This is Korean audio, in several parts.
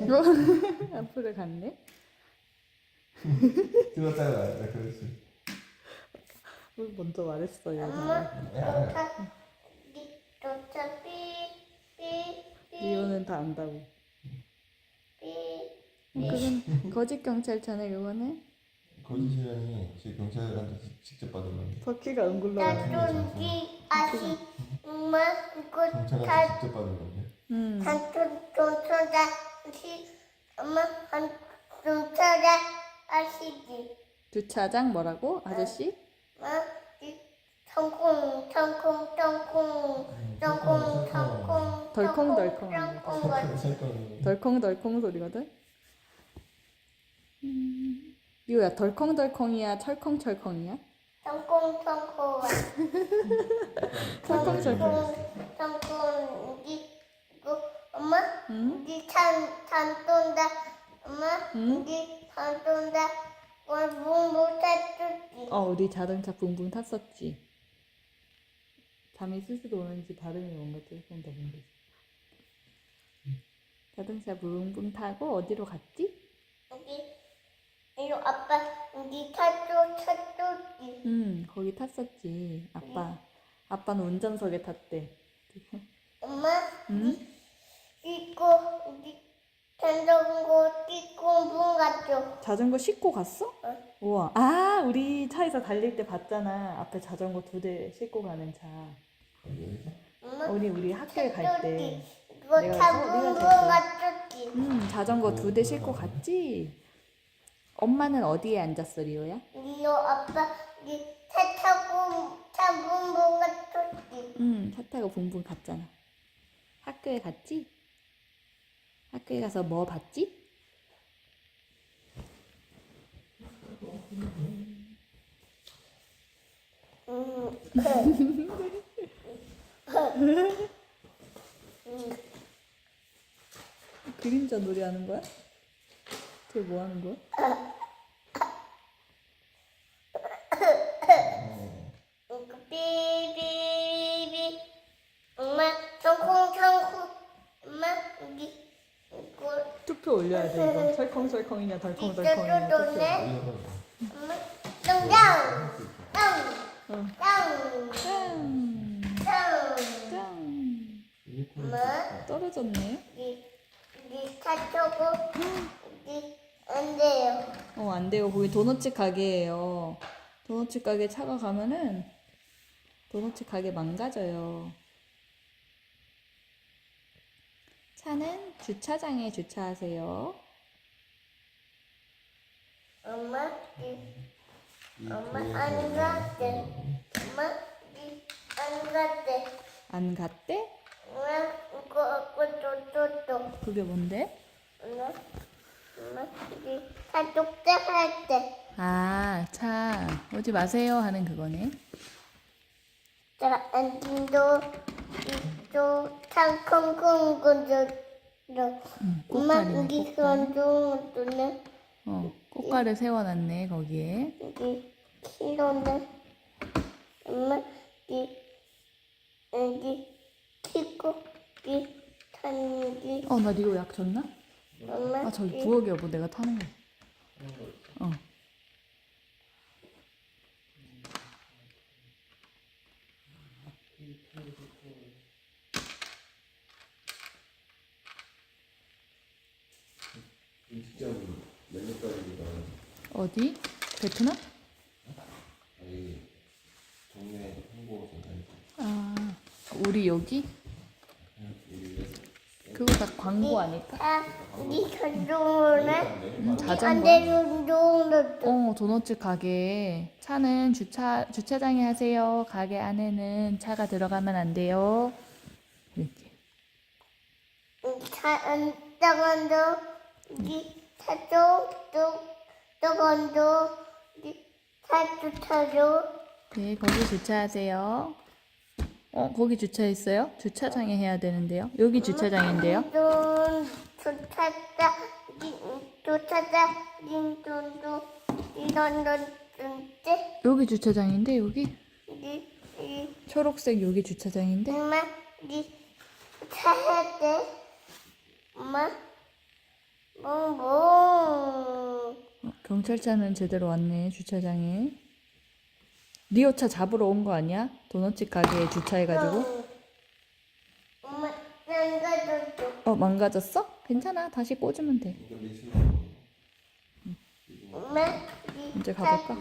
앞으로 갔네. 들었다가 말했다 그랬지. 뭘 먼저 말했어요. 야, 도착, 삐, 삐, 삐, 리오는 다 안다고. 삐. 그건 거짓 경찰차네 그거는. 거짓 시간이 제 경찰한테 직접 받은 건데. 터키가 안 굴러가네. 나존기 아시, 엄마, 이거 다, 경찰한테 직접 받은 건데. 음. 시, 엄마, 한 돈쳐다 아시지. 주차장 뭐라고? 아저씨? 엄마, 성공, 성공, 성공, 덜컹덜컹 성공, 설건 설건. 덜컹덜컹 소리거든. 음. 리오야 덜컹덜컹이야 철컹철컹이야? 철컹철컹. 성공, 이, 이거, 엄마, 응? 이 찬, 찬 쏜다. 엄마, 응? 이찬 쏜다. 오늘 뭐못 했지? 어 우리 자동차 붕붕 탔었지. 잠이 스스로 오는지 발음이 뭔가 조금 더 모르겠어. 자동차 붕붕 타고 어디로 갔지? 여기, 이거 아빠, 이 차도, 차도지. 응 거기 탔었지. 아빠 아빠는 운전석에 탔대. 엄마, 응? 이거, 이 자전거 뛰고 문 갔죠? 자전거 싣고 갔어? 응. 우와. 아, 우리 차에서 달릴 때 봤잖아. 앞에 자전거 두 대 싣고 가는 차. 엄마, 우리 우리 학교에 갈 때. 이거 내가 차 서- 문 내가 갔었지. 음, 자전거 두 대 싣고 갔지? 엄마는 어디에 앉았어, 리오야? 리오 아빠 이차 타고 차문문 갔었지. 응, 차 타고 붕붕 갔잖아. 학교에 갔지? 학교에 가서 뭐 봤지? 음, 그림자 놀이 하는 거야? 쟤뭐 하는 거야? 올려야 돼, 이거. 철컹철컹이냐, 덜컹덜컹이냐. 네 응. 짠! 짠! 엄마 떨어졌네. 안 돼요. 어, 안 돼요. 거기 도너츠 가게예요. 도너츠 가게 차가 가면은 도너츠 가게 망가져요. 차는 주차장에 주차하세요. 엄마, 이, 엄마 안 갔대. 엄마, 이, 안 갔대. 안 갔대? 엄마, 이거, 이거, 또, 또, 또. 그게 뭔데? 엄마, 엄마, 이, 다 독자할 때. 아, 차 오지 마세요 하는 그거네. 자, 안진도, 너. 응, 엄마, 꽃가리네, 여기 꽃가리. 건조, 또는, 어, 꽃가루 세워놨네, 거기에. 여기, 키로는, 엄마, 이, 여기, 키고, 이, 탄기, 어, 나 리오 약 줬나? 엄마, 아, 저기 이, 부엌에 여보 내가 타는 거. 어. 메뉴까지 나와. 어디? 베트남? 아니 동네 홍보 센터. 아, 우리 여기? 그거 다 광고 아닐까? 아, 이 건조는, 음, 안 자전거. 되는 정도, 어, 도넛집 가게. 차는 주차, 주차장에 하세요. 가게 안에는 차가 들어가면 안 돼요. 이렇게. 차, 안, 따건도, 이, 차도, 또, 따건도, 이, 차도, 차도, 네, 거기 주차하세요. 어, 거기 주차했어요? 주차장에 해야 되는데요. 여기 주차장인데요. 도착다, 닌돈도, 이런 돈, 때, 여기 주차장인데, 여기? 초록색 여기 주차장인데? 엄마, 이, 차야 돼, 엄마, 뭐. 경찰차는 제대로 왔네 주차장에. 리오 차 잡으러 온 거 아니야? 도넛집 가게에 주차해가지고. 망가졌어. 망가졌어? 괜찮아 다시 꽂으면 돼. 이제 가볼까?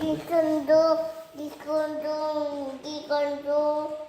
이건도, 우리 건도 우리 건도